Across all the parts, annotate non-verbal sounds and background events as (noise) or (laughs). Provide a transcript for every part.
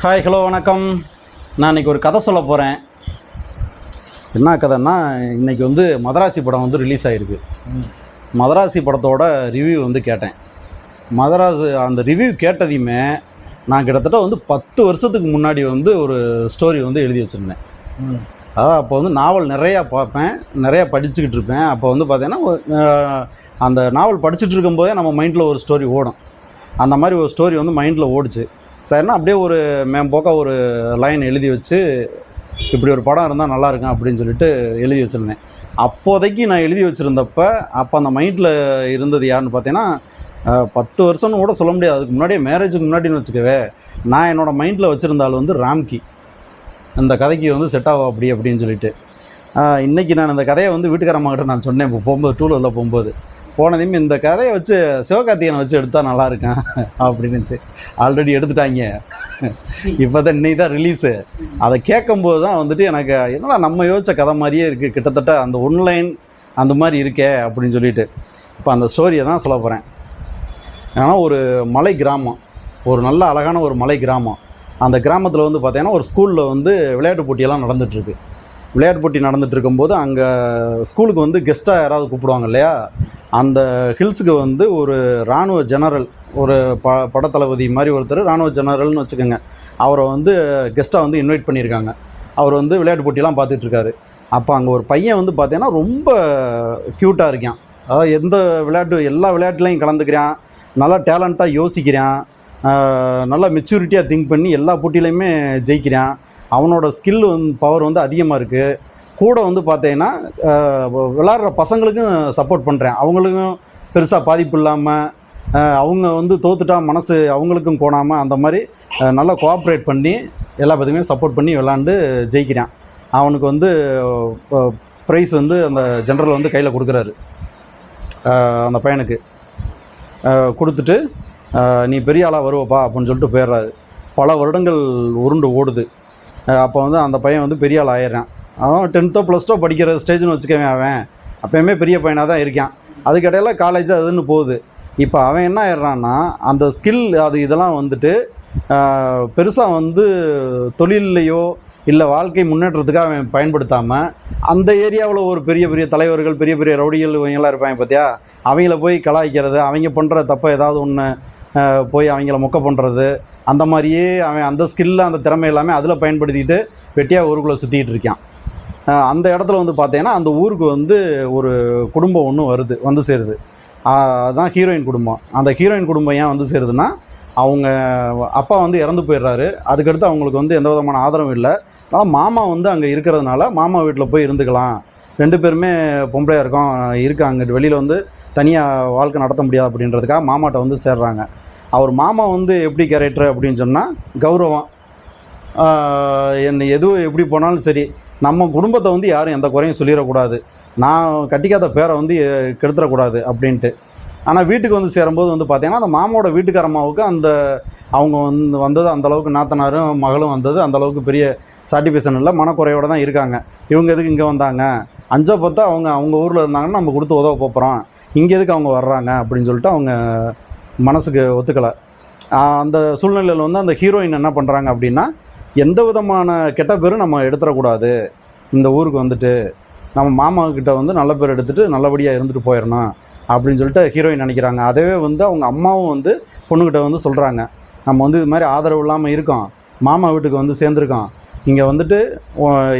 Hi hello வணக்கம். நான் இன்றைக்கி ஒரு கதை சொல்ல போகிறேன் என்ன கதைன்னா இன்றைக்கி வந்து மதராசி படம் வந்து ரிலீஸ் ஆகிருக்கு மதராசி படத்தோட ரிவ்யூ வந்து கேட்டேன். மதராசு அந்த ரிவ்யூ கேட்டதையுமே நான் கிட்டத்தட்ட வந்து பத்து வருஷத்துக்கு முன்னாடி வந்து ஒரு ஸ்டோரி வந்து எழுதி வச்சுருந்தேன். அதாவது அப்போ வந்து நாவல் நிறையா பார்ப்பேன் நிறையா படிச்சுக்கிட்டு இருப்பேன். அப்போ வந்து பார்த்தீங்கன்னா அந்த நாவல் படிச்சுட்டு இருக்கும்போதே நம்ம மைண்டில் ஒரு ஸ்டோரி ஓடும். அந்த மாதிரி ஒரு ஸ்டோரி வந்து மைண்டில் ஓடிச்சு. சரின்னா அப்படியே ஒரு மேம்போக்கா ஒரு லைன் எழுதி வச்சு இப்படி ஒரு படம் இருந்தால் நல்லா இருக்கும் அப்படின்னு சொல்லிட்டு எழுதி வச்சுருந்தேன். அப்போதைக்கு நான் எழுதி வச்சுருந்தப்ப அப்போ அந்த மைண்டில் இருந்தது யாருன்னு பார்த்தீங்கன்னா பத்து வருஷம்னு கூட சொல்ல முடியாது. அதுக்கு முன்னாடியே மேரேஜுக்கு முன்னாடின்னு வச்சுக்கவே நான் என்னோடய மைண்டில் வச்சுருந்தாள் வந்து ராம்கி. இந்த கதைக்கு வந்து செட் ஆகும் அப்படி அப்படின்னு சொல்லிட்டு. இன்றைக்கி நான் இந்த கதையை வந்து வீட்டுக்காரம்மாக்கிட்ட நான் சொன்னேன். இப்போ போகும்போது டூலரில் போகும்போது. போனதையும் இந்த கதையை வச்சு சிவகார்த்திகனை வச்சு எடுத்தா நல்லா இருக்கும் அப்படின்னுச்சு ஆல்ரெடி எடுத்துட்டாங்க. இப்போ தான் இன்னைக்கு தான் ரிலீஸு அதை கேட்கும்போது தான் வந்துட்டு எனக்கு என்னடா நம்ம யோசிச்ச கதை மாதிரியே இருக்குது கிட்டத்தட்ட அந்த ஒன்லைன் அந்த மாதிரி இருக்கே அப்படின்னு சொல்லிட்டு. இப்போ அந்த ஸ்டோரியை தான் சொல்ல போகிறேன் ஏன்னா ஒரு மலை கிராமம். ஒரு நல்ல அழகான ஒரு மலை கிராமம். அந்த கிராமத்தில் வந்து பார்த்தீங்கன்னா ஒரு ஸ்கூலில் வந்து விளையாட்டு போட்டியெல்லாம் நடந்துகிட்ருக்கு விளையாட்டு போட்டி நடந்துட்டு இருக்கும்போது அங்கே ஸ்கூலுக்கு வந்து கெஸ்ட்டாக யாராவது கூப்பிடுவாங்க இல்லையா? அந்த ஹில்ஸுக்கு வந்து ஒரு இராணுவ ஜெனரல் ஒரு ப படத்தளபதி மாதிரி ஒருத்தர் இராணுவ ஜெனரல்னு வச்சுக்கோங்க. அவரை வந்து கெஸ்ட்டாக வந்து இன்வைட் பண்ணியிருக்காங்க. அவர் வந்து விளையாட்டு போட்டிலாம் பார்த்துட்ருக்காரு. அப்போ அங்கே ஒரு பையன் வந்து பார்த்தீங்கன்னா ரொம்ப க்யூட்டாக இருக்கான். அதாவது எந்த விளையாட்டு எல்லா விளையாட்டுலையும் கலந்துக்கிறான். நல்லா டேலண்ட்டாக யோசிக்கிறான். நல்லா மெச்சூரிட்டியாக திங்க் பண்ணி எல்லா போட்டியிலையுமே ஜெயிக்கிறான். அவனோட ஸ்கில் வந்து பவர் வந்து அதிகமாக இருக்குது கூட வந்து பார்த்தீங்கன்னா விளாட்ற பசங்களுக்கும் சப்போர்ட் பண்ணுறேன் அவங்களுக்கும் பெருசாக பாதிப்பு இல்லாமல் அவங்க வந்து தோத்துட்டா மனசு அவங்களுக்கும் கோணாமல் அந்த மாதிரி நல்லா கோஆப்ரேட் பண்ணி எல்லா பற்றியுமே சப்போர்ட் பண்ணி விளாண்டு ஜெயிக்கிறான். அவனுக்கு வந்து ப்ரைஸ் வந்து அந்த ஜென்ரல் வந்து கையில் கொடுக்குறாரு. அந்த பையனுக்கு. கொடுத்துட்டு நீ பெரிய ஆளாக வருவப்பா அப்படின்னு சொல்லிட்டு போயிடுறாரு. பல வருடங்கள் உருண்டு ஓடுது. அப்போ வந்து அந்த பையன் வந்து பெரிய ஆள் ஆயிடுறான். அவன் டென்த்தோ ப்ளஸ் டூ படிக்கிற ஸ்டேஜ்னு வச்சுக்கவே அவன். அப்போயுமே பெரிய பையனாக தான் இருக்கான். அதுக்கிடையில காலேஜ் அதுன்னு போகுது. இப்போ அவன் என்ன ஆயிடுறான்னா அந்த ஸ்கில் அது இதெல்லாம் வந்துட்டு பெருசாக வந்து தொழில்லையோ இல்லை வாழ்க்கை முன்னேற்றத்துக்காக அவன் பயன்படுத்தாமல் அந்த ஏரியாவில் ஒரு பெரிய பெரிய தலைவர்கள் பெரிய பெரிய ரவுடிகள் இவங்கெல்லாம் இருப்பாங்க பார்த்தியா அவங்கள போய் கலாய்க்கிறது அவங்க பண்ணுற தப்பை ஏதாவது ஒன்று போய் அவங்கள மொக்க பண்ணுறது அந்த மாதிரியே அவன் அந்த ஸ்கில்ல அந்த திறமை எல்லாமே அதில் பயன்படுத்திட்டு வெட்டியாக ஊருக்குள்ளே சுற்றிக்கிட்டு இருக்கான். அந்த இடத்துல வந்து பார்த்தீங்கன்னா அந்த ஊருக்கு வந்து ஒரு குடும்பம் ஒன்று வருது வந்து சேருது. அதுதான் ஹீரோயின் குடும்பம். அந்த ஹீரோயின் குடும்பம் ஏன் வந்து சேருதுன்னா அவங்க அப்பா வந்து இறந்து போயிடுறாரு. அதுக்கடுத்து அவங்களுக்கு வந்து எந்த விதமான ஆதரவும் இல்லை. அதனால் மாமா வந்து அங்கே இருக்கிறதுனால மாமா வீட்டில் போய் இருந்துக்கலாம். ரெண்டு பேருமே பொம்பளையாக இருக்கோம் இருக்காங்க. வெளியில் வந்து தனியாக வாழ்க்கை நடத்த முடியாது அப்படின்றதுக்காக மாமாட்ட வந்து சேர்றாங்க. அவர் மாமா வந்து எப்படி கேரக்டர் அப்படின்னு சொன்னால் கௌரவம். என்ன எதுவும் எப்படி போனாலும் சரி நம்ம குடும்பத்தை வந்து யாரும் எந்த குறையும் சொல்லிடக்கூடாது. நான் கட்டிக்காத பேரை வந்து கெடுத்துடக்கூடாது அப்படின்ட்டு. ஆனால் வீட்டுக்கு வந்து சேரும்போது வந்து பார்த்தீங்கன்னா அந்த மாமாவோட வீட்டுக்காரம்மாவுக்கு அந்த அவங்க வந்து வந்தது அந்தளவுக்கு நாத்தனாரும் மகளும் வந்தது அந்த அளவுக்கு பெரிய சாட்டிஃபிகேஷன் இல்லை மனக்குறையோடு தான் இருக்காங்க. இவங்க எதுக்கு இங்கே வந்தாங்க? அஞ்சோ பார்த்தா அவங்க அவங்க ஊரில் இருந்தாங்கன்னா நம்ம கொடுத்து உதவ போகிறோம் இங்கே எதுக்கு அவங்க வர்றாங்க? அப்படின்னு சொல்லிட்டு அவங்க மனசுக்கு ஒத்துக்கலை. அந்த சூழ்நிலையில் வந்து அந்த ஹீரோயின் என்ன பண்ணுறாங்க அப்படின்னா எந்த விதமான கெட்ட பேரும் நம்ம எடுத்துடக்கூடாது. இந்த ஊருக்கு வந்துட்டு நம்ம மாமா கிட்ட வந்து நல்ல பேர் எடுத்துட்டு நல்லபடியாக இருந்துட்டு போயிடணும் அப்படின்னு சொல்லிட்டு ஹீரோயின் நினைக்கிறாங்க. அதவே வந்து அவங்க அம்மாவும் வந்து பொண்ணுக்கிட்ட வந்து சொல்கிறாங்க நம்ம வந்து இது மாதிரி ஆதரவு இல்லாமல் இருக்கோம். மாமா வீட்டுக்கு வந்து சேர்ந்துருக்கோம். இங்கே வந்துட்டு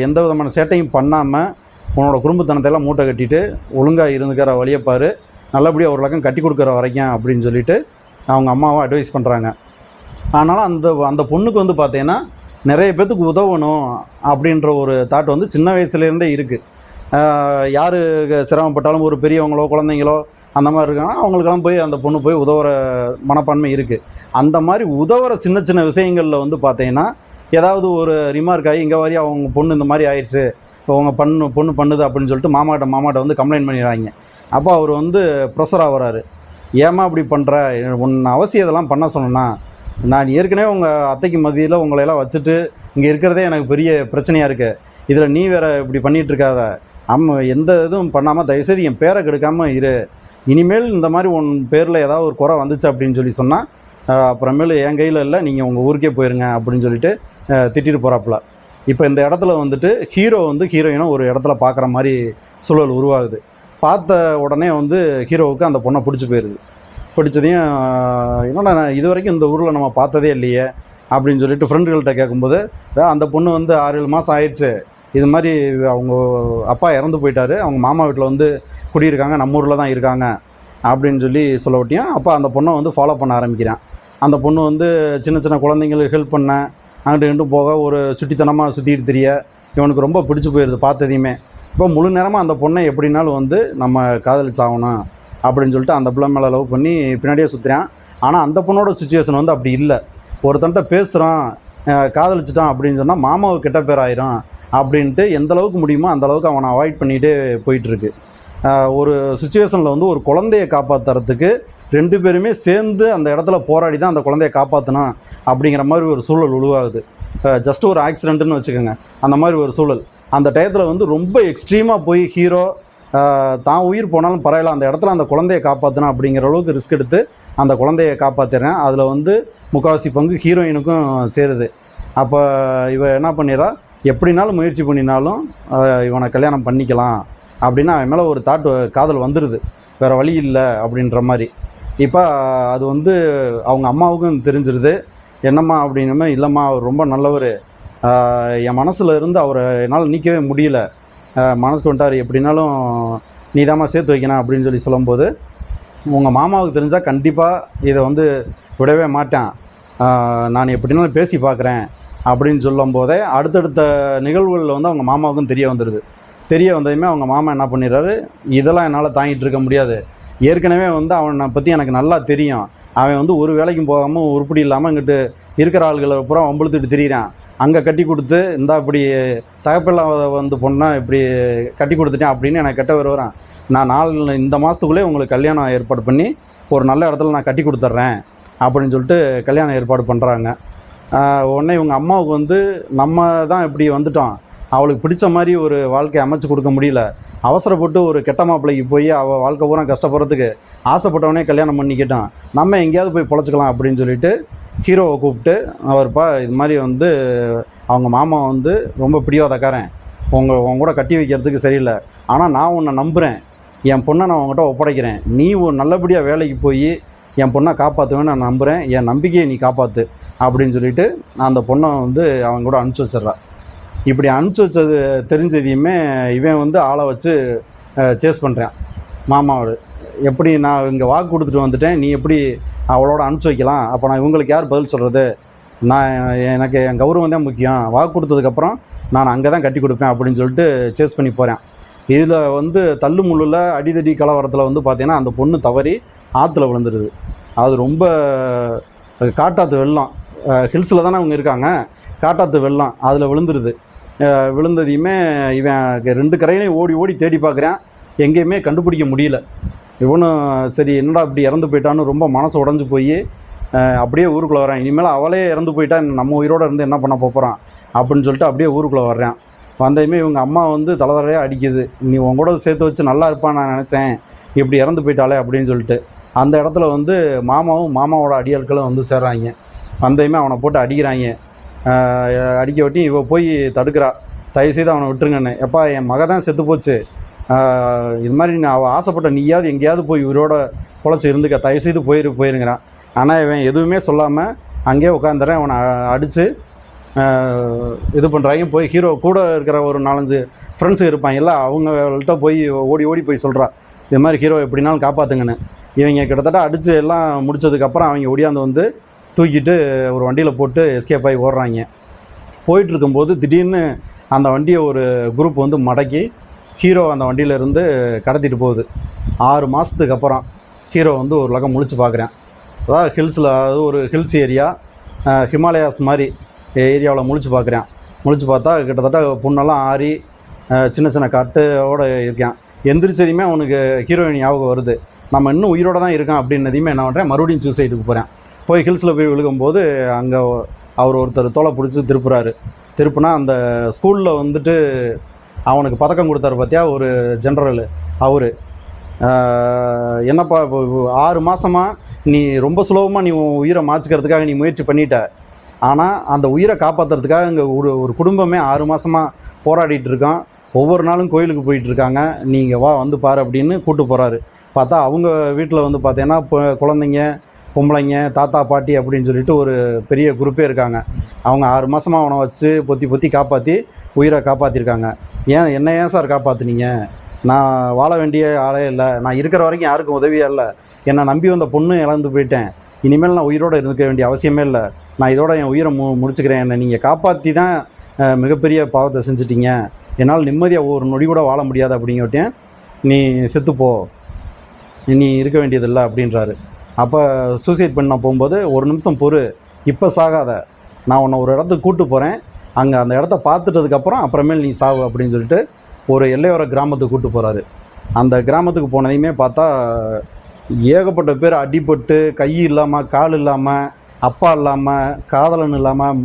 எந்த விதமான சேட்டையும் பண்ணாமல் உன்னோட குடும்பத்தனத்தை எல்லாம் மூட்டை கட்டிட்டு ஒழுங்காக இருந்துக்கிற வழியை பாரு. நல்லபடியாக ஒரு லக்கம் கட்டி கொடுக்குற வரைக்கும் அப்படின்னு சொல்லிட்டு அவங்க அம்மாவும் அட்வைஸ் பண்ணுறாங்க ஆனாலும் அந்த அந்த பொண்ணுக்கு வந்து பார்த்தீங்கன்னா நிறைய பேத்துக்கு உதவணும் அப்படின்ற ஒரு தாட் வந்து சின்ன வயசுலேருந்தே இருக்குது யார் சிரமப்பட்டாலும் ஒரு பெரியவங்களோ குழந்தைங்களோ அந்த மாதிரி இருக்காங்கன்னா அவங்களுக்கெல்லாம் போய் அந்த பொண்ணு போய் உதவுற மனப்பான்மை இருக்குது அந்த மாதிரி உதவுற சின்ன சின்ன விஷயங்களில் வந்து பார்த்தீங்கன்னா ஏதாவது ஒரு ரிமார்க் ஆகி இங்கே வரையும் அவங்க பொண்ணு இந்த மாதிரி ஆயிடுச்சு. அவங்க பண்ணு பொண்ணு பண்ணுது அப்படின்னு சொல்லிட்டு மாமாட்ட மாமாட்ட வந்து கம்ப்ளைண்ட் பண்ணிடுறாங்க. அப்போ அவர் வந்து ப்ரெஷர் ஆகிறாரு ஏமா அப்படி பண்ணுற உன் அவசியம் இதெல்லாம் பண்ண சொல்லணும்னா நான் ஏற்கனவே உங்கள் அத்தைக்கு மதியில் உங்களையெல்லாம் வச்சுட்டு இங்கே இருக்கிறதே எனக்கு பெரிய பிரச்சனையாக இருக்குது இதில் நீ வேற இப்படி பண்ணிகிட்ருக்காத இருக்காத. அம்ம எந்த இதுவும் பண்ணாமல் தயவுசெய்து என் பேரை கெடுக்காமல் இரு. இனிமேல் இந்த மாதிரி உன் பேரில் ஏதாவது ஒரு குறை வந்துச்சு அப்படின்னு சொல்லி சொன்னால் அப்புறமேலு என் கையில் இல்லை நீங்கள் உங்கள் ஊருக்கே போயிருங்க அப்படின்னு சொல்லிட்டு திட்டிட்டு போகிறாப்புல இப்போ இந்த இடத்துல வந்துட்டு ஹீரோ வந்து ஹீரோயினை ஒரு இடத்துல பார்க்குற மாதிரி சூழல் உருவாகுது. பார்த்த உடனே வந்து ஹீரோவுக்கு அந்த பொண்ணை பிடிச்சி போயிடுது பிடிச்சதையும் என்னடா இது வரைக்கும் இந்த ஊரில் நம்ம பார்த்ததே இல்லையே அப்படின்னு சொல்லிட்டு ஃப்ரெண்டுகள்கிட்ட கேட்கும்போது அந்த பொண்ணு வந்து ஆறு ஏழு மாதம் ஆயிடுச்சு. இது மாதிரி அவங்க அப்பா இறந்து போயிட்டாரு. அவங்க மாமா வீட்டில் வந்து குடியிருக்காங்க. நம்ம ஊரில் தான் இருக்காங்க. அப்படின்னு சொல்லி சொல்ல விட்டியும் அப்போ அந்த பொண்ணை வந்து ஃபாலோ பண்ண ஆரம்பிக்கிறேன். அந்த பொண்ணு வந்து சின்ன சின்ன குழந்தைங்களுக்கு ஹெல்ப் பண்ண அங்கிட்டு இங்கிட்டு போக ஒரு சுட்டித்தனமாக சுற்றிட்டு தெரிய இவனுக்கு ரொம்ப பிடிச்சி போயிடுது பார்த்ததையுமே. இப்போ முழு நேரமாக அந்த பொண்ணை எப்படினாலும் வந்து நம்ம காதலிச்சாகணும். அப்படின்னு சொல்லிட்டு அந்த பிள்ளை மேலே லவ் பண்ணி பின்னாடியே சுற்றுறேன் ஆனால் அந்த பொண்ணோட சுச்சுவேஷன் வந்து அப்படி இல்லை. ஒருத்தன்ட்ட பேசுகிறான் காதலிச்சிட்டான் அப்படின்னு சொன்னால் மாமாவுக்கு கெட்ட பேர் ஆயிரும் அப்படின்ட்டு எந்த அளவுக்கு முடியுமோ அந்த அளவுக்கு அவனை அவாய்ட் பண்ணிகிட்டே போயிட்டுருக்கு ஒரு சுச்சுவேஷனில் வந்து ஒரு குழந்தைய காப்பாற்றுறதுக்கு ரெண்டு பேருமே சேர்ந்து அந்த இடத்துல போராடி தான் அந்த குழந்தைய காப்பாற்றணும் அப்படிங்கிற மாதிரி ஒரு சூழல் உருவாகுது. ஜஸ்ட் ஒரு ஆக்சிடென்ட்னு வச்சுக்கோங்க. அந்த மாதிரி ஒரு சூழல். அந்த டயத்தில் வந்து ரொம்ப எக்ஸ்ட்ரீமாக போய் ஹீரோ தான் உயிர் போனாலும் பரவாயில்ல. அந்த இடத்துல அந்த குழந்தைய காப்பாற்றணும் அப்படிங்கிற அளவுக்கு ரிஸ்க் எடுத்து அந்த குழந்தைய காப்பாற்றிடுறேன் அதில் வந்து முக்கால்வாசி பங்கு ஹீரோயினுக்கும் சேருது. அப்போ இவ என்ன பண்ணிடுறா? எப்படினாலும் முயற்சி பண்ணினாலும் இவனை கல்யாணம் பண்ணிக்கலாம் அப்படின்னு அவன் மேலே ஒரு தாட் காதல் வந்துடுது வேறு வழி இல்லை அப்படின்ற மாதிரி. இப்போ அது வந்து அவங்க அம்மாவுக்கும் தெரிஞ்சிருது. என்னம்மா அப்படின்னுமே இல்லைம்மா அவர் ரொம்ப நல்லவர். என் மனசில் இருந்து அவரை என்னால் நீக்கவே முடியல. மனசு மனசுக்கு வந்துட்டார். எப்படினாலும் தாம்மா சேர்த்து வைக்கணும் அப்படின்னு சொல்லி சொல்லும்போது உங்கள் மாமாவுக்கு தெரிஞ்சால் கண்டிப்பாக இதை வந்து விடவே மாட்டேன். நான் எப்படினாலும் பேசி பார்க்குறேன் அப்படின்னு சொல்லும் போதே அடுத்தடுத்த நிகழ்வுகளில் வந்து அவங்க மாமாவுக்கும் தெரிய வந்துடுது தெரிய வந்ததுமே அவங்க மாமா என்ன பண்ணிடுறாரு? இதெல்லாம் என்னால் தாங்கிட்டு இருக்க முடியாது. ஏற்கனவே வந்து அவனை பற்றி எனக்கு நல்லா தெரியும். அவன் வந்து ஒரு வேலைக்கும் போகாமல் உருப்படி இல்லாமல் இங்கிட்டு இருக்கிற ஆள்களை பூரா வம்பிழுத்துட்டு திரியிறான். அங்கே கட்டி கொடுத்து இந்தா இப்படி தகப்பில்லாத வந்து பொண்ணா இப்படி கட்டி கொடுத்துட்டேன் அப்படின்னு எனக்கு கெட்ட வருவான் நான் நாலு இந்த மாதத்துக்குள்ளே உங்களுக்கு கல்யாணம் ஏற்பாடு பண்ணி ஒரு நல்ல இடத்துல நான் கட்டி கொடுத்துட்றேன் அப்படின்னு சொல்லிட்டு கல்யாணம் ஏற்பாடு பண்ணுறாங்க உடனே இவங்க அம்மாவுக்கு வந்து நம்ம தான் இப்படி வந்துட்டோம். அவளுக்கு பிடிச்ச மாதிரி ஒரு வாழ்க்கையை அமைச்சு கொடுக்க முடியல. அவசரப்பட்டு ஒரு கெட்ட மாப்பிள்ளைக்கு போய் அவள் வாழ்க்கை பூரா கஷ்டப்படுறதுக்கு ஆசைப்பட்டவனே கல்யாணம் பண்ணிக்கிட்டான். நம்ம எங்கேயாவது போய் பொழைச்சிக்கலாம் அப்படின்னு சொல்லிட்டு ஹீரோவை கூப்பிட்டு அவர்ப்பா இது மாதிரி வந்து அவங்க மாமா வந்து ரொம்ப பிடிவாதக்காரன். உங்க உங்க கூட கட்டி வைக்கிறதுக்கு சரியில்லை. ஆனால் நான் உன்னை நம்புகிறேன் என் பொண்ணை நான் உங்ககிட்ட ஒப்படைக்கிறேன். நீ ஒரு நல்லபடியாக வேலைக்கு போய் என் பொண்ணை காப்பாற்றுவேன்னு நான் நம்புகிறேன் என் நம்பிக்கையை நீ காப்பாற்று அப்படின்னு சொல்லிட்டு அந்த பொண்ணை வந்து அவங்க கூட அனுப்பிச்சி வச்சிட்றா. இப்படி அனுப்பிச்சி வச்சது தெரிஞ்சதையுமே இவன் வந்து ஆளை வச்சு சேஸ் பண்ணுறான் மாமாவோடு. எப்படி நான் இங்கே வாக்கு கொடுத்துட்டு வந்துட்டேன் நீ எப்படி அவளோட அனுப்பிச்சி வைக்கலாம்? அப்போ நான் இவங்களுக்கு யார் பதில் சொல்கிறது நான் எனக்கு என் கௌரவம் தான் முக்கியம். வாக்கு கொடுத்ததுக்கப்புறம் நான் அங்கே தான் கட்டி கொடுப்பேன் அப்படின்னு சொல்லிட்டு சேஸ் பண்ணி போகிறேன் இதில் வந்து தள்ளு முள்ளில் அடிதடி கலவரத்தில் வந்து பார்த்திங்கன்னா அந்த பொண்ணு தவறி ஆற்றுல விழுந்துருது. அது ரொம்ப காட்டாத்து வெள்ளம். ஹில்ஸில் தானே அவங்க இருக்காங்க. காட்டாத்து வெள்ளம். அதில் விழுந்துருது. விழுந்ததையுமே இவன் ரெண்டு கரையிலையும் ஓடி ஓடி தேடி பார்க்குறான் எங்கேயுமே கண்டுபிடிக்க முடியல. இவனும் சரி என்னடா இப்படி இறந்து போயிட்டான்னு ரொம்ப மனசு உடஞ்சி போய் அப்படியே ஊருக்குள்ளே வரான் இனிமேல் அவளே இறந்து போயிட்டா நம்ம உயிரோட இருந்து என்ன பண்ண போகிறான் அப்படின்னு சொல்லிட்டு அப்படியே ஊருக்குள்ளே வர்றேன். வந்ததுமே இவங்க அம்மா வந்து தலைதலையாக அடிக்குது. நீ உன் கூட சேர்த்து வச்சு நல்லா இருப்பான்னு நான் நினச்சேன். இப்படி இறந்து போயிட்டாளே அப்படின்னு சொல்லிட்டு அந்த இடத்துல வந்து மாமாவும் மாமாவோட அடியாட்களும் வந்து சேர்றாங்க. வந்தையுமே அவனை போட்டு அடிக்கிறாங்க. அடிக்க வட்டி இவ போய் தடுக்கிறா. தயவுசெய்து அவனை விட்டுருங்கன்னு. எப்பா என் மக தான் செத்து போச்சு. இது மாதிரி நான் அவள் ஆசைப்பட்ட நீயாவது எங்கேயாவது போய் இவரோட பொழைச்சி இருந்துக்க தயவுசெய்து போயிரு போயிருங்கிறான். ஆனால் இவன் எதுவுமே சொல்லாமல் அங்கேயே உட்காந்துறேன் அவனை அடித்து இது பண்ணுறாங்க போய் ஹீரோ கூட இருக்கிற ஒரு நாலஞ்சு ஃப்ரெண்ட்ஸு இருப்பாங்கல்ல அவங்கள்ட்ட போய் ஓடி ஓடி போய் சொல்கிறா இது மாதிரி ஹீரோ எப்படினாலும் காப்பாற்றுங்கன்னு இவங்க கிட்டத்தட்ட அடித்து எல்லாம் முடிச்சதுக்கப்புறம் அவங்க ஒடியாந்து வந்து தூக்கிட்டு ஒரு வண்டியில் போட்டு எஸ்கேப் ஆகி ஓடுறாங்க. போயிட்டு இருக்கும்போது திடீர்னு அந்த வண்டியை ஒரு குரூப் வந்து மடக்கி ஹீரோ அந்த வண்டியில இருந்து கடத்திட்டு போகுது. ஆறு மாதத்துக்கு அப்புறம் ஹீரோ வந்து ஒரு லகம் முழிச்சு பார்க்குறேன் அதாவது ஹில்ஸில் அதாவது ஒரு ஹில்ஸ் ஏரியா ஹிமாலயாஸ் மாதிரி ஏரியாவில் முழிச்சு பார்க்குறேன் முழிச்சு பார்த்தா கிட்டத்தட்ட புண்ணெல்லாம் ஆறி சின்ன சின்ன கட்டோட இருக்கேன். எந்திரிச்சதையுமே அவனுக்கு ஹீரோயின் ஞாபகம் வருது. நம்ம இன்னும் உயிரோடு தான் இருக்கோம் அப்படின்னதையுமே என்ன பண்ணுறேன் மறுபடியும் சூசைடுக்கு போகிறேன் போய் ஹில்ஸில் போய் விழுகும்போது அங்கே அவர் ஒருத்தர் தோலை பிடிச்சி திருப்புறாரு. திருப்புனா அந்த ஸ்கூலில் வந்துட்டு அவனுக்கு பதக்கம் கொடுத்தாரு பார்த்தியா ஒரு ஜென்ரல் அவர். என்னப்பா இப்போ ஆறு மாதமாக நீ ரொம்ப சுலபமாக நீ உயிரை மாற்றிக்கிறதுக்காக நீ முயற்சி பண்ணிட்ட. ஆனால் அந்த உயிரை காப்பாற்றுறதுக்காக இங்கே ஒரு ஒரு குடும்பமே ஆறு மாதமாக போராடிட்டு இருக்கான். ஒவ்வொரு நாளும் கோயிலுக்கு போயிட்டு இருக்காங்க. நீங்கள் வா வந்து பாரு அப்படின்னு கூட்டு போகிறாரு பார்த்தா அவங்க வீட்டில் வந்து பார்த்தீங்கன்னா இப்போ குழந்தைங்க பொம்பளைங்க தாத்தா பாட்டி அப்படின்னு சொல்லிட்டு ஒரு பெரிய குரூப்பே இருக்காங்க. அவங்க ஆறு மாதமாக அவனை வச்சு பொத்தி பொத்தி காப்பாற்றி உயிரை காப்பாற்றிருக்காங்க ஏன் என்ன ஏன் சார் காப்பாற்றுனீங்க நான் வாழ வேண்டிய ஆளே இல்லை. நான் இருக்கிற வரைக்கும் யாருக்கும் உதவியாக இல்லை. என்னை நம்பி வந்த பொண்ணு இழந்து போயிட்டேன். இனிமேல் நான் உயிரோடு இருக்க வேண்டிய அவசியமே இல்லை. நான் இதோட என் உயிரை மு முடிச்சுக்கிறேன். என்னை நீங்கள் காப்பாற்றி தான் மிகப்பெரிய பாவத்தை செஞ்சிட்டீங்க. என்னால் நிம்மதியாக ஒரு நொடி கூட வாழ முடியாது அப்படிங்கிட்டேன் நீ செத்துப்போ நீ இருக்க வேண்டியதில்லை அப்படின்றாரு. அப்போ சூசைட் பண்ண போகும்போது ஒரு நிமிஷம் பொறு. இப்போ சாகாத. நான் உன்னை ஒரு இடத்துக்கு கூப்பிட்டு போகிறேன் அங்கே அந்த இடத்த பார்த்துட்டதுக்கப்புறம் அப்புறமேல் நீ சாவு அப்படின்னு சொல்லிட்டு ஒரு எல்லையோர கிராமத்துக்கு கூட்டு போகிறாரு அந்த கிராமத்துக்கு போனதையுமே பார்த்தா ஏகப்பட்ட பேர் அடிபட்டு கை இல்லாமல் கால் இல்லாமல் அப்பா இல்லாமல் காதலன் இல்லாமல்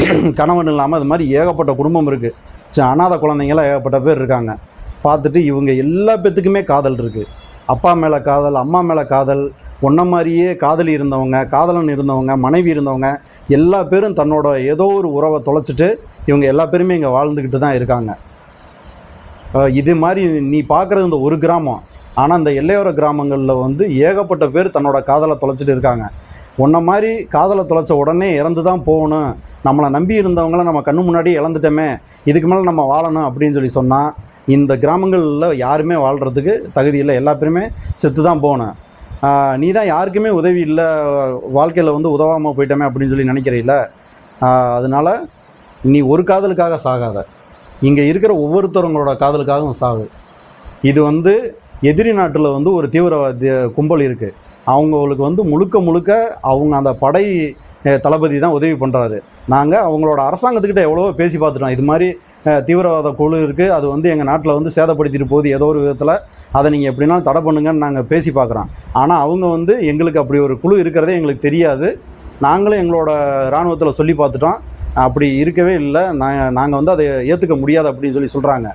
(clears throat) கணவன் இல்லாமல் இது மாதிரி ஏகப்பட்ட குடும்பம் இருக்குது அனாதை குழந்தைங்களாம் ஏகப்பட்ட பேர் இருக்காங்க. பார்த்துட்டு இவங்க எல்லா பேத்துக்குமே காதல் இருக்குது அப்பா மேலே காதல் அம்மா மேலே காதல் ஒன்றை மாதிரியே காதலி இருந்தவங்க காதலன் இருந்தவங்க மனைவி இருந்தவங்க எல்லா பேரும் தன்னோட ஏதோ ஒரு உறவை தொலைச்சிட்டு இவங்க எல்லா பேருமே இங்கே வாழ்ந்துக்கிட்டு தான் இருக்காங்க. இது மாதிரி நீ பார்க்குறது இந்த ஒரு கிராமம். ஆனால் இந்த எல்லையோர கிராமங்களில் வந்து ஏகப்பட்ட பேர் தன்னோட காதலை தொலைச்சிட்டு இருக்காங்க. உன்ன மாதிரி காதலை தொலைச்ச உடனே இறந்து தான் போகணும். நம்மளை நம்பி இருந்தவங்கள நம்ம கண்ணு முன்னாடி இழந்துட்டோமே. இதுக்கு மேலே நம்ம வாழணும் அப்படின்னு சொல்லி சொன்னால் இந்த கிராமங்களில் யாருமே வாழ்கிறதுக்கு தகுதி இல்லை. எல்லா பேருமே செத்து தான் போகணும். நீ தான் யாருக்குமே உதவி இல்லை வாழ்க்கையில் வந்து உதவாமல் போயிட்டோமே அப்படின்னு சொல்லி நினைக்கிறீல்ல? அதனால் அதனால நீ ஒரு காதலுக்காக சாகாத. இங்கே இருக்கிற ஒவ்வொருத்தவங்களோட காதலுக்காகவும் சாகு இது வந்து எதிரி நாட்டில் வந்து ஒரு தீவிரவாதி கும்பல் இருக்குது அவங்களுக்கு வந்து முழுக்க முழுக்க அவங்க அந்த படை தளபதி தான் உதவி பண்ணுறாரு நாங்கள் அவங்களோட அரசாங்கத்துக்கிட்ட எவ்வளவோ பேசி பார்த்துட்டோம். இது மாதிரி தீவிரவாத குழு இருக்குது அது வந்து எங்கள் நாட்டில் வந்து சேதப்படுத்திட்டு போகுது. ஏதோ ஒரு விதத்தில் அதை நீங்கள் எப்படினாலும் தடை பண்ணுங்கன்னு நாங்கள் பேசி பார்க்குறோம். ஆனால் அவங்க வந்து எங்களுக்கு அப்படி ஒரு குழு இருக்கிறதே எங்களுக்கு தெரியாது. நாங்களும் எங்களோட இராணுவத்தில் சொல்லி பார்த்துட்டோம். அப்படி இருக்கவே இல்லை. நான் நாங்கள் வந்து அதை ஏற்றுக்க முடியாது அப்படின்னு சொல்லி சொல்கிறாங்க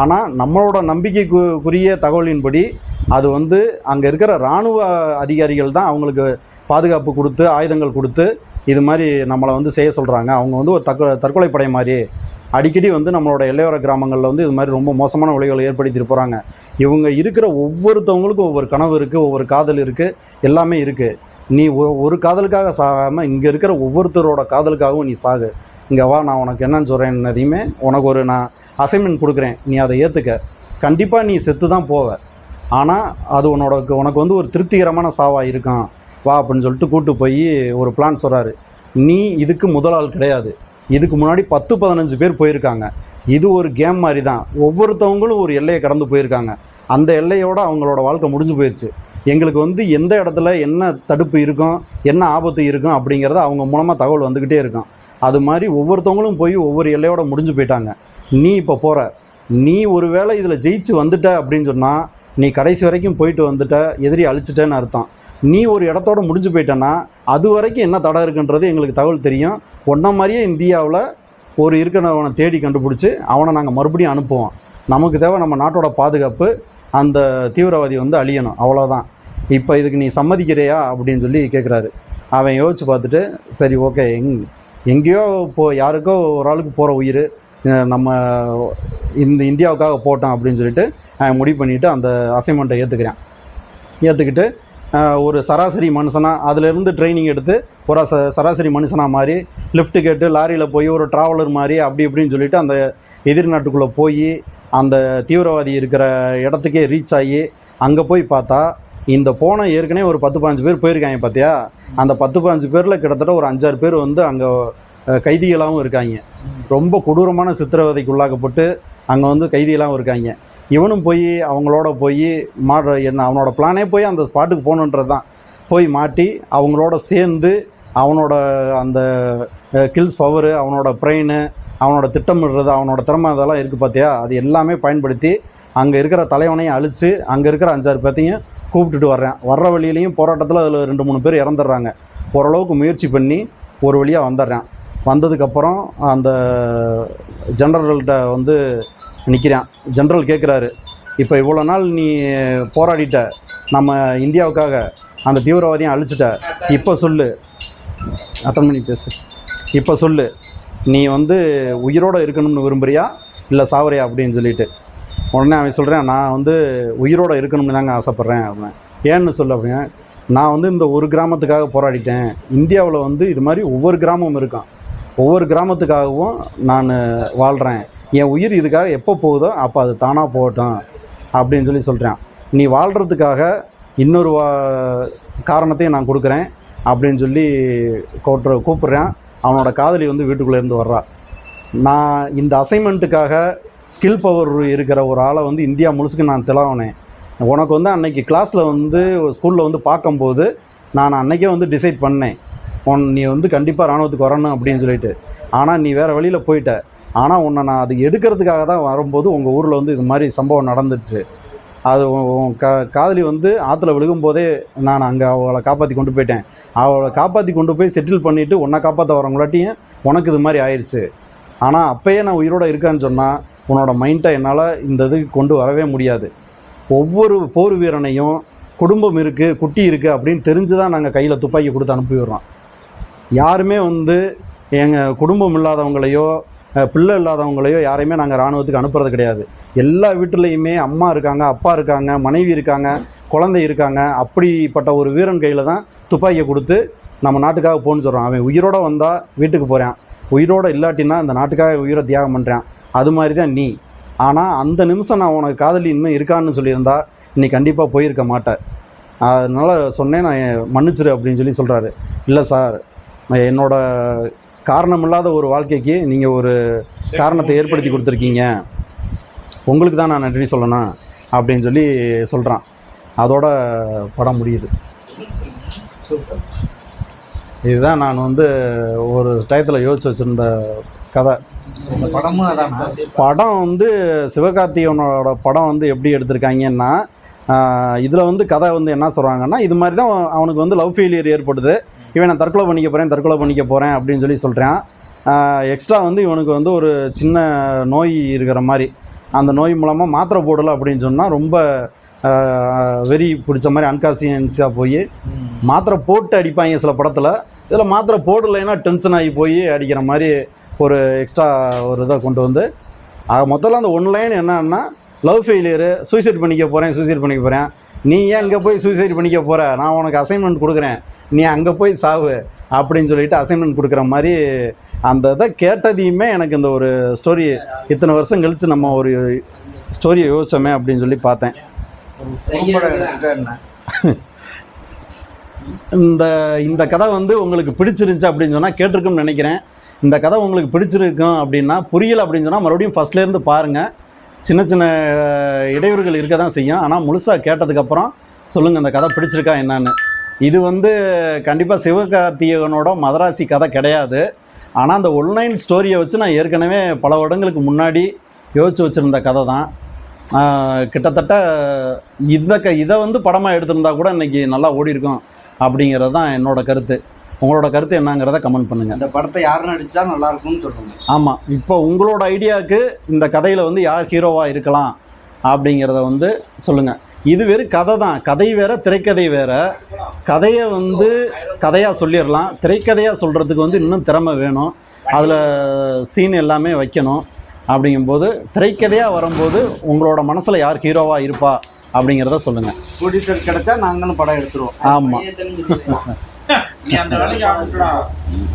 ஆனால் நம்மளோட நம்பிக்கைக்குரிய தகவலின்படி அது வந்து அங்கே இருக்கிற இராணுவ அதிகாரிகள் தான் அவங்களுக்கு பாதுகாப்பு கொடுத்து ஆயுதங்கள் கொடுத்து இது மாதிரி நம்மளை வந்து செய்ய சொல்கிறாங்க அவங்க வந்து ஒரு தற்கொலை தற்கொலை படை மாதிரி அடிக்கடி வந்து நம்மளோட எல்லையோர கிராமங்களில் வந்து இது மாதிரி ரொம்ப மோசமான விளைவுகளை ஏற்படுத்திட்டு போகிறாங்க இவங்க இருக்கிற ஒவ்வொருத்தவங்களுக்கும் ஒவ்வொரு கனவு இருக்குது ஒவ்வொரு காதல் இருக்குது எல்லாமே இருக்குது நீ ஒ- ஒரு காதலுக்காக சாகாமல் இங்கே இருக்கிற ஒவ்வொருத்தரோட காதலுக்காகவும் நீ சாகு. இங்கே வா நான் உனக்கு என்னன்னு சொல்கிறேன்னதையுமே உனக்கு ஒரு நான் அசைன்மெண்ட் கொடுக்குறேன். நீ அதை ஏற்றுக்க கண்டிப்பாக நீ செத்து தான் போவ. ஆனால் அது உன்னோட உனக்கு வந்து ஒரு திருப்திகரமான சாவாக இருக்கும் வா அப்படின்னு சொல்லிட்டு கூப்பிட்டு போய் ஒரு பிளான் சொல்கிறாரு நீ இதுக்கு முதல் ஆள் கிடையாது. இதுக்கு முன்னாடி பத்து பதினஞ்சு பேர் போயிருக்காங்க. இது ஒரு கேம் மாதிரி தான் ஒவ்வொருத்தவங்களும் ஒரு எல்லையை கடந்து போயிருக்காங்க. அந்த எல்லையோடு அவங்களோட வாழ்க்கை முடிஞ்சு போயிடுச்சு எங்களுக்கு வந்து எந்த இடத்துல என்ன தடுப்பு இருக்கும் என்ன ஆபத்து இருக்கும் அப்படிங்கிறத அவங்க மூலமாக தகவல் வந்துக்கிட்டே இருக்கும். அது மாதிரி ஒவ்வொருத்தவங்களும் போய் ஒவ்வொரு எல்லையோட முடிஞ்சு போயிட்டாங்க. நீ இப்போ போகிற நீ ஒருவேளை இதில் ஜெயிச்சு வந்துட்ட அப்படின்னு சொன்னால் நீ கடைசி வரைக்கும் போயிட்டு வந்துட்ட எதிரி அழிச்சிட்டேன்னு அர்த்தம். நீ ஒரு இடத்தோட முடிஞ்சு போயிட்டேன்னா அது வரைக்கும் என்ன தடை இருக்குன்றது எங்களுக்கு தகவல் தெரியும். ஒன்றை மாதிரியே இந்தியாவில் ஒரு இருக்கிறவனை தேடி கண்டுபிடிச்சி அவனை நாங்கள் மறுபடியும் அனுப்புவோம். நமக்கு தேவை நம்ம நாட்டோட பாதுகாப்பு அந்த தீவிரவாதி வந்து அழியணும். அவ்வளோதான் இப்போ இதுக்கு நீ சம்மதிக்கிறியா அப்படின்னு சொல்லி கேட்குறாரு அவன் யோசிச்சு பார்த்துட்டு சரி ஓகே எங் எங்கேயோ இப்போ யாருக்கோ ஒரு ஆளுக்கு போகிற உயிர் நம்ம இந்த இந்தியாவுக்காக போட்டோம் அப்படின்னு சொல்லிட்டு அவன் முடிவு பண்ணிவிட்டு அந்த அசைன்மெண்ட்டை ஏற்றுக்கிறேன் ஏற்றுக்கிட்டு ஒரு சராசரி மனுஷனாக அதிலிருந்து ட்ரைனிங் எடுத்து ஒரு ச சராசரி மனுஷனாக மாதிரி லிஃப்ட் கேட்டு லாரியில் போய் ஒரு ட்ராவலர் மாதிரி அப்படி இப்படின்னு சொல்லிட்டு அந்த எதிர் நாட்டுக்குள்ளே போய் அந்த தீவிரவாதி இருக்கிற இடத்துக்கே ரீச் ஆகி அங்கே போய் பார்த்தா இந்த போன ஏற்கனவே ஒரு பத்து பாஞ்சு பேர் போயிருக்காங்க பார்த்தியா அந்த பத்து பாஞ்சு பேரில் கிட்டத்தட்ட ஒரு அஞ்சாறு பேர் வந்து அங்கே கைதிகளாகவும் இருக்காங்க. ரொம்ப கொடூரமான சித்திரவதைக்கு உள்ளாக்கப்பட்டு அங்கே வந்து கைதிகளாகவும் இருக்காங்க. இவனும் போய் அவங்களோட போய் மாட என்ன அவனோட பிளானே போய் அந்த ஸ்பாட்டுக்கு போகணுன்றது தான். போய் மாட்டி அவங்களோட சேர்ந்து அவனோட அந்த கில்ஸ் பவரு அவனோட பிரெயின் அவனோட திட்டமிடுறது அவனோட திறமை அதெல்லாம் இருக்குது பார்த்தியா அது எல்லாமே பயன்படுத்தி அங்கே இருக்கிற தலைவனையும் அழித்து அங்கே இருக்கிற அஞ்சாறு பேர்த்தையும் கூப்பிட்டுட்டு வர்றேன். வர்ற வழியிலையும் போராட்டத்தில் அதில் ரெண்டு மூணு பேர் இறந்துடுறாங்க. ஓரளவுக்கு முயற்சி பண்ணி ஒரு வழியாக வந்துடுறேன். வந்ததுக்கப்புறம் அந்த ஜென்ரல்கிட்ட வந்து நிற்கிறான் ஜென்ரல் கேட்குறாரு இப்போ இவ்வளோ நாள் நீ போராடிட்ட நம்ம இந்தியாவுக்காக அந்த தீவிரவாதியை அழிச்சிட்ட இப்போ சொல்லு. அட்டன் பண்ணி பேசு. இப்போ சொல்லு நீ வந்து உயிரோடு இருக்கணும்னு விரும்புறியா? இல்லை சாவறியா? அப்படின்னு சொல்லிட்டு. உடனே அவன் சொல்கிறேன் நான் வந்து உயிரோடு இருக்கணும்னு தாங்க ஆசைப்பட்றேன் அப்படின்னு ஏன்னு சொல்ல அப்படின்னா நான் வந்து இந்த ஒரு கிராமத்துக்காக போராடிட்டேன். இந்தியாவில் வந்து இது மாதிரி ஒவ்வொரு கிராமம் இருக்கான். ஒவ்வொரு கிராமத்துக்காகவும் நான் வாழ்கிறேன் என் உயிர் இதுக்காக எப்போ போகுதோ அப்போ அது தானாக போகட்டும் அப்படின்னு சொல்லி சொல்கிறேன் நீ வாழ்கிறதுக்காக இன்னொரு வா காரணத்தையும் நான் கொடுக்குறேன் அப்படின்னு சொல்லி கூட்டுற கூப்பிட்றேன். அவனோட காதலி வந்து வீட்டுக்குள்ளே இருந்து வர்றா. நான் இந்த அசைன்மெண்ட்டுக்காக ஸ்கில் பவர் இருக்கிற ஒரு ஆளை வந்து இந்தியா முழுசுக்கு நான் திலாவினேன். உனக்கு வந்து அன்னைக்கு கிளாஸில் வந்து ஸ்கூலில் வந்து பார்க்கும்போது நான் அன்னைக்கே வந்து டிசைட் பண்ணேன். உன் நீ வந்து கண்டிப்பாக ராணுவத்துக்கு வரணும் அப்படின்னு சொல்லிட்டு. ஆனால் நீ வேறு வழியில் போயிட்ட. ஆனால் உன்னை நான் அது எடுக்கிறதுக்காக தான் வரும்போது உங்கள் ஊரில் வந்து இது மாதிரி சம்பவம் நடந்துச்சு. அது உன் கா காதலி வந்து ஆற்றுல விழுகும்போதே நான் அங்கே அவளை காப்பாற்றி கொண்டு போயிட்டேன். அவளை காப்பாற்றி கொண்டு போய் செட்டில் பண்ணிவிட்டு உன்னை காப்பாற்ற வரவங்களாட்டியும் உனக்கு இது மாதிரி ஆயிடுச்சு ஆனால் அப்போயே நான் உயிரோடு இருக்கேன்னு சொன்னால் உன்னோட மைண்டை என்னால் இந்த இதுக்கு கொண்டு வரவே முடியாது. ஒவ்வொரு போர் வீரனையும் குடும்பம் இருக்குது குட்டி இருக்குது அப்படின்னு தெரிஞ்சு தான் நாங்கள் கையில் துப்பாக்கி கொடுத்து அனுப்பி விடுறோம். யாருமே வந்து எங்கள் குடும்பம் இல்லாதவங்களையோ பிள்ளை இல்லாதவங்களையோ யாரையுமே நாங்கள் இராணுவத்துக்கு அனுப்புறது கிடையாது. எல்லா வீட்டுலேயுமே அம்மா இருக்காங்க அப்பா இருக்காங்க மனைவி இருக்காங்க குழந்தை இருக்காங்க. அப்படிப்பட்ட ஒரு வீரன் கையில் தான் துப்பாக்கியை கொடுத்து நம்ம நாட்டுக்காக போகணுன்னு சொல்கிறான் அவன் உயிரோட வந்தால் வீட்டுக்கு போகிறான் உயிரோட இல்லாட்டினா இந்த நாட்டுக்காக உயிரை தியாகம் பண்ணுறான் அது மாதிரி தான் நீ. ஆனால் அந்த நிமிஷம் நான் உனக்கு காதலி இன்னும் இருக்கான்னு சொல்லியிருந்தா நீ கண்டிப்பாக போயிருக்க மாட்டேன் அதனால் சொன்னேன் நான் மன்னிச்சிரு அப்படின்னு சொல்லி சொல்கிறாரு இல்லை சார் நான் என்னோட காரணமில்லாத ஒரு வாழ்க்கைக்கு நீங்கள் ஒரு காரணத்தை ஏற்படுத்தி கொடுத்துருக்கீங்க. உங்களுக்கு தான் நான் நன்றி சொல்லணும் அப்படின்னு சொல்லி சொல்கிறான் அதோட படம் முடியுது. இதுதான் நான் வந்து ஒரு டயத்தில் யோசிச்சு வச்சுருந்த கதை. படமும் அதான் படம் வந்து சிவகார்த்திகேயனோட படம் வந்து எப்படி எடுத்திருக்காங்கன்னா இதில் வந்து கதை வந்து என்ன சொல்கிறாங்கன்னா இது மாதிரி தான் அவனுக்கு வந்து லவ் ஃபெயிலியர் ஏற்படுது. இவன் நான் தற்கொலை பண்ணிக்க போகிறேன் தற்கொலை பண்ணிக்க போகிறேன் அப்படின்னு சொல்லி சொல்கிறான் எக்ஸ்ட்ரா வந்து இவனுக்கு வந்து ஒரு சின்ன நோய் இருக்கிற மாதிரி. அந்த நோய் மூலமாக மாத்திரை போடலை அப்படின்னு சொன்னால் ரொம்ப வெறி பிடிச்ச மாதிரி அன்கான்சியன்ஸாக போய் மாத்திரை போட்டு அடிப்பாங்க சில படத்தில். இதில் மாத்திரை போடலைன்னா டென்ஷன் ஆகி போய் அடிக்கிற மாதிரி ஒரு எக்ஸ்ட்ரா ஒரு இதை கொண்டு வந்து ஆக மொத்தத்தில் அந்த ஒன்லைன் என்னன்னா லவ் ஃபெயிலியரு சூசைட் பண்ணிக்க போகிறேன் சூசைட் பண்ணிக்க போகிறேன் நீ ஏன் இங்கே போய் சூசைட் பண்ணிக்க போகிற நான் உனக்கு அசைன்மெண்ட் கொடுக்குறேன். நீ அங்கே போய் சாவு அப்படின்னு சொல்லிட்டு அசைன்மெண்ட் கொடுக்குற மாதிரி அந்த இதை கேட்டதையுமே எனக்கு இந்த ஒரு ஸ்டோரி இத்தனை வருஷம் கழித்து நம்ம ஒரு ஸ்டோரியை யோசிச்சோமே அப்படின்னு சொல்லி பார்த்தேன். இந்த இந்த கதை வந்து உங்களுக்கு பிடிச்சிருந்துச்சு அப்படின்னு சொன்னால் கேட்டிருக்கும்னு நினைக்கிறேன். இந்த கதை உங்களுக்கு பிடிச்சிருக்கும் அப்படின்னா புரியல அப்படின்னு சொன்னால் மறுபடியும் ஃபஸ்ட்லேருந்து பாருங்கள் சின்ன சின்ன இடையூறுகள் இருக்க தான் செய்யும் ஆனால் முழுசாக கேட்டதுக்கப்புறம் சொல்லுங்கள் இந்த கதை பிடிச்சிருக்கா என்னன்னு. இது வந்து கண்டிப்பாக சிவகார்த்திகேயனோட மதராசி கதை கிடையாது. ஆனால் அந்த ஒன்லைன் ஸ்டோரியை வச்சு நான் ஏற்கனவே பல வருடங்களுக்கு முன்னாடி யோசிச்சு வச்சுருந்த கதை தான். கிட்டத்தட்ட இந்த க இதை வந்து படமாக எடுத்திருந்தா கூட இன்னைக்கு நல்லா ஓடி இருக்கும் அப்படிங்கிறது தான் என்னோட கருத்து. உங்களோட கருத்து என்னங்கிறத கமெண்ட் பண்ணுங்கள் இந்த படத்தை யார் நடிச்சா நல்லா இருக்கும்னு சொல்லுங்க. ஆமாம் இப்போ உங்களோட ஐடியாவுக்கு இந்த கதையில் வந்து யார் ஹீரோவாக இருக்கலாம்? அப்படிங்கிறத வந்து சொல்லுங்கள் இது வெறும் கதை தான் கதை வேற திரைக்கதை வேற. கதையை வந்து கதையாக சொல்லிடலாம். திரைக்கதையாக சொல்கிறதுக்கு வந்து இன்னும் திறமை வேணும். அதில் சீன் எல்லாமே வைக்கணும். அப்படிங்கும்போது திரைக்கதையாக வரும்போது உங்களோட மனசில் யார் ஹீரோவாக இருப்பா அப்படிங்கிறத சொல்லுங்கள் ப்ரொடியூசர் கிடைச்சா நாங்களும் படம் எடுத்துருவோம். ஆமாம் (laughs)